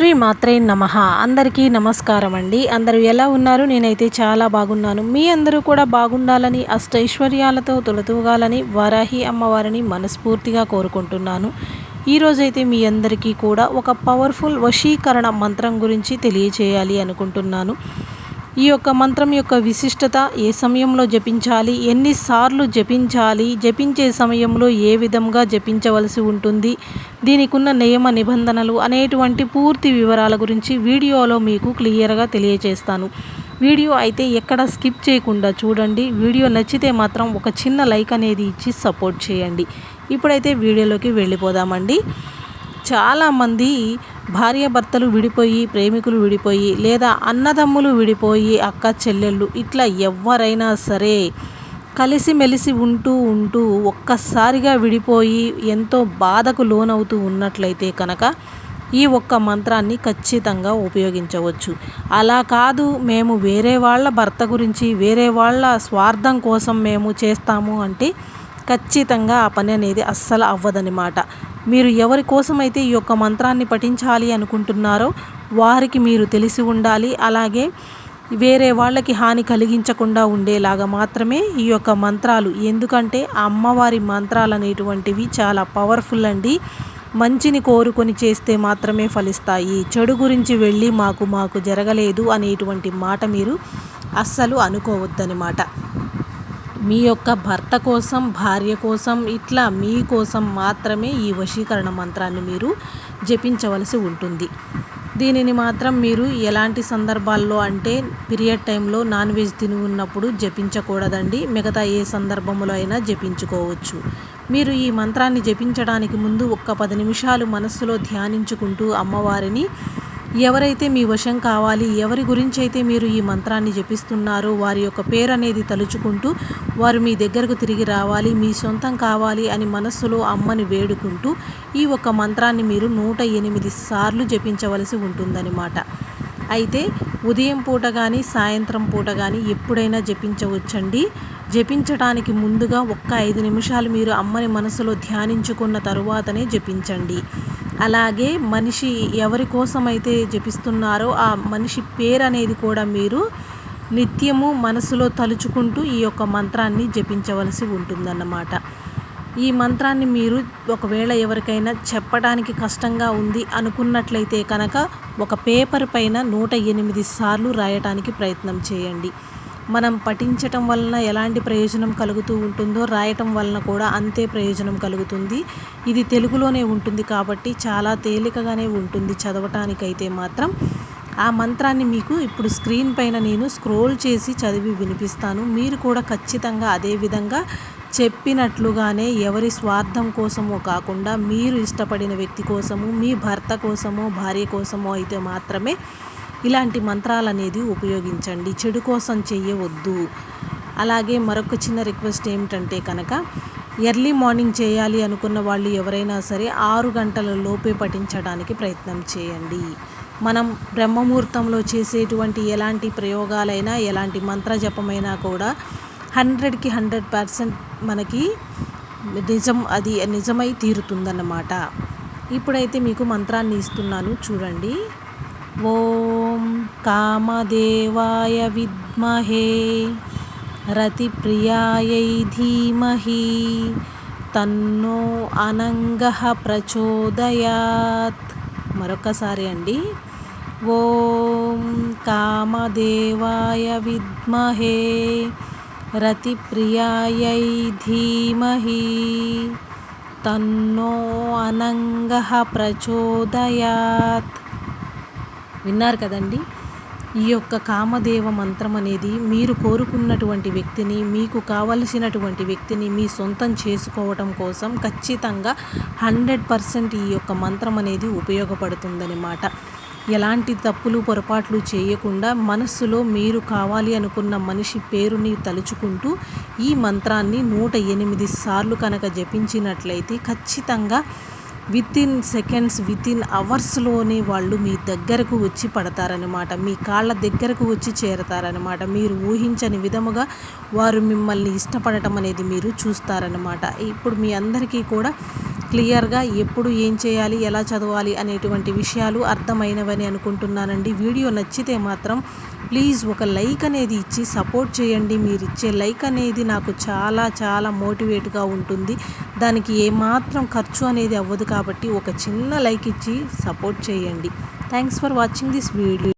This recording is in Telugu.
శ్రీ మాత్రే నమ. అందరికీ నమస్కారం అండి అందరూ ఎలా ఉన్నారు? నేనైతే చాలా బాగున్నాను. మీ అందరూ కూడా బాగుండాలని అష్టైశ్వర్యాలతో తొలతూగాలని వారాహి అమ్మవారిని మనస్ఫూర్తిగా కోరుకుంటున్నాను. ఈరోజైతే మీ అందరికీ కూడా ఒక పవర్ఫుల్ వశీకరణ మంత్రం గురించి తెలియచేయాలి అనుకుంటున్నాను. ఈ యొక్క మంత్రం యొక్క విశిష్టత ఏ సమయంలో జపించాలి? ఎన్నిసార్లు జపించాలి? జపించే సమయంలో ఏ విధంగా జపించవలసి ఉంటుంది? దీనికి ఉన్న నియమ నిబంధనలు అనేటువంటి పూర్తి వివరాల గురించి వీడియోలో మీకు క్లియర్గా తెలియజేస్తాను వీడియో అయితే ఎక్కడ స్కిప్ చేయకుండా చూడండి. వీడియో నచ్చితే మాత్రం ఒక చిన్న లైక్ అనేది ఇచ్చి సపోర్ట్ చేయండి. ఇప్పుడైతే వీడియోలోకి వెళ్ళిపోదామండి. చాలామంది భార్యాభర్తలు విడిపోయి ప్రేమికులు విడిపోయి లేదా అన్నదమ్ములు విడిపోయి అక్క చెల్లెళ్ళు ఇట్లా ఎవరైనా సరే కలిసిమెలిసి ఉంటూ ఉంటూ ఒక్కసారిగా విడిపోయి ఎంతో బాధకు లోనవుతూ ఉన్నట్లయితే కనుక ఈ ఒక్క మంత్రాన్ని ఖచ్చితంగా ఉపయోగించవచ్చు. అలా కాదు మేము వేరే వాళ్ళ భర్త గురించి వేరే వాళ్ళ స్వార్థం కోసం మేము చేస్తాము అంటే ఖచ్చితంగా ఆ పని అనేది అస్సలు అవ్వదనమాట. మీరు ఎవరి కోసమైతే ఈ యొక్క మంత్రాన్ని పఠించాలి అనుకుంటున్నారో వారికి మీరు తెలిసి ఉండాలి. అలాగే వేరే వాళ్ళకి హాని కలిగించకుండా ఉండేలాగా మాత్రమే ఈ యొక్క మంత్రాలు. ఎందుకంటే అమ్మవారి మంత్రాలు అనేటువంటివి చాలా పవర్ఫుల్ అండి. మంచిని కోరుకొని చేస్తే మాత్రమే ఫలిస్తాయి. చెడు గురించి వెళ్ళి మాకు మాకు జరగలేదు అనేటువంటి మాట మీరు అస్సలు అనుకోవద్దనమాట మీ యొక్క భర్త కోసం భార్య కోసం ఇట్లా మీ కోసం మాత్రమే ఈ వశీకరణ మంత్రాన్ని మీరు జపించవలసి ఉంటుంది. దీనిని మాత్రం మీరు ఎలాంటి సందర్భాల్లో అంటే పీరియడ్ టైంలో నాన్ వెజ్ తిని ఉన్నప్పుడు జపించకూడదండి. మిగతా ఏ సందర్భంలో అయినా జపించుకోవచ్చు. మీరు ఈ మంత్రాన్ని జపించడానికి ముందు ఒక్క పది నిమిషాలు మనస్సులో ధ్యానించుకుంటూ అమ్మవారిని ఎవరైతే మీ వశం కావాలి ఎవరి గురించి అయితే మీరు ఈ మంత్రాన్ని జపిస్తున్నారో వారి యొక్క పేరు అనేది తలుచుకుంటూ వారు మీ దగ్గరకు తిరిగి రావాలి మీ సొంతం కావాలి అని మనస్సులో అమ్మని వేడుకుంటూ ఈ ఒక మంత్రాన్ని మీరు నూట ఎనిమిది సార్లు జపించవలసి ఉంటుందన్నమాట. అయితే ఉదయం పూట కానీ సాయంత్రం పూట కానీ ఎప్పుడైనా జపించవచ్చండి. జపించడానికి ముందుగా ఒక్క ఐదు నిమిషాలు మీరు అమ్మని మనసులో ధ్యానించుకున్న తరువాతనే జపించండి. అలాగే మనిషి ఎవరి కోసమైతే జపిస్తున్నారో ఆ మనిషి పేరు అనేది కూడా మీరు నిత్యము మనసులో తలుచుకుంటూ ఈ యొక్క మంత్రాన్ని జపించవలసి ఉంటుందన్నమాట. ఈ మంత్రాన్ని మీరు ఒకవేళ ఎవరికైనా చెప్పడానికి కష్టంగా ఉంది అనుకున్నట్లయితే కనుక ఒక పేపర్ పైన నూట ఎనిమిది సార్లు రాయటానికి ప్రయత్నం చేయండి. మనం పఠించటం వలన ఎలాంటి ప్రయోజనం కలుగుతూ ఉంటుందో రాయటం వలన కూడా అంతే ప్రయోజనం కలుగుతుంది. ఇది తెలుగులోనే ఉంటుంది కాబట్టి చాలా తేలికగానే ఉంటుంది చదవటానికైతే మాత్రం. ఆ మంత్రాన్ని మీకు ఇప్పుడు స్క్రీన్ పైన నేను స్క్రోల్ చేసి చదివి వినిపిస్తాను. మీరు కూడా ఖచ్చితంగా అదే విధంగా చెప్పినట్లుగానే ఎవరి స్వార్థం కోసమో కాకుండా మీరు ఇష్టపడిన వ్యక్తి కోసము మీ భర్త కోసమో భార్య కోసమో అయితే మాత్రమే ఇలాంటి మంత్రాలు అనేది ఉపయోగించండి. చెడు కోసం చేయవద్దు అలాగే మరొక చిన్న రిక్వెస్ట్ ఏమిటంటే కనుక ఎర్లీ మార్నింగ్ చేయాలి అనుకున్న వాళ్ళు ఎవరైనా సరే ఆరు గంటల లోపే పఠించడానికి ప్రయత్నం చేయండి. మనం బ్రహ్మముహూర్తంలో చేసేటువంటి ఎలాంటి ప్రయోగాలైనా ఎలాంటి మంత్ర జపమైనా కూడా హండ్రెడ్కి హండ్రెడ్ పర్సెంట్ మనకి నిజం అది నిజమై తీరుతుందన్నమాట. ఇప్పుడైతే మీకు మంత్రాన్ని ఇస్తున్నాను. చూడండి. ఓం కామదేవాయ విద్మహే రతిప్రియాయై ధీమహి తన్నో అనంగ ప్రచోదయాత్. మరొకసారి అండి. ఓం కామదేవాయ విద్మహే రతిప్రియాయై ధీమహి తన్నో అనంగ ప్రచోదయాత్. విన్నారు కదండి. ఈ యొక్క కామదేవ మంత్రం అనేది మీరు కోరుకున్నటువంటి వ్యక్తిని మీకు కావలసినటువంటి వ్యక్తిని మీ సొంతం చేసుకోవటం కోసం ఖచ్చితంగా హండ్రెడ్ పర్సెంట్ ఈ యొక్క మంత్రం అనేది ఉపయోగపడుతుందన్నమాట ఎలాంటి తప్పులు పొరపాట్లు చేయకుండా మనస్సులో మీరు కావాలి అనుకున్న మనిషి పేరుని తలుచుకుంటూ ఈ మంత్రాన్ని నూట ఎనిమిది సార్లు కనుక జపించినట్లయితే ఖచ్చితంగా within seconds within అవర్స్లోనే వాళ్ళు మీ దగ్గరకు వచ్చి పడతారనమాట మీ కాళ్ళ దగ్గరకు వచ్చి చేరతారనమాట మీరు ఊహించని విధముగా వారు మిమ్మల్ని ఇష్టపడటం అనేది మీరు చూస్తారనమాట ఇప్పుడు మీ అందరికీ కూడా క్లియర్గా ఎప్పుడు ఏం చేయాలి ఎలా చదవాలి అనేటువంటి విషయాలు అర్థమైనవని అనుకుంటున్నానండి. వీడియో నచ్చితే మాత్రం ప్లీజ్ ఒక లైక్ అనేది ఇచ్చి సపోర్ట్ చేయండి. మీరు ఇచ్చే లైక్ అనేది నాకు చాలా చాలా మోటివేట్గా ఉంటుంది. దానికి ఏమాత్రం ఖర్చు అనేది అవ్వదు కాబట్టి ఒక చిన్న లైక్ ఇచ్చి సపోర్ట్ చేయండి. Thanks for watching this video.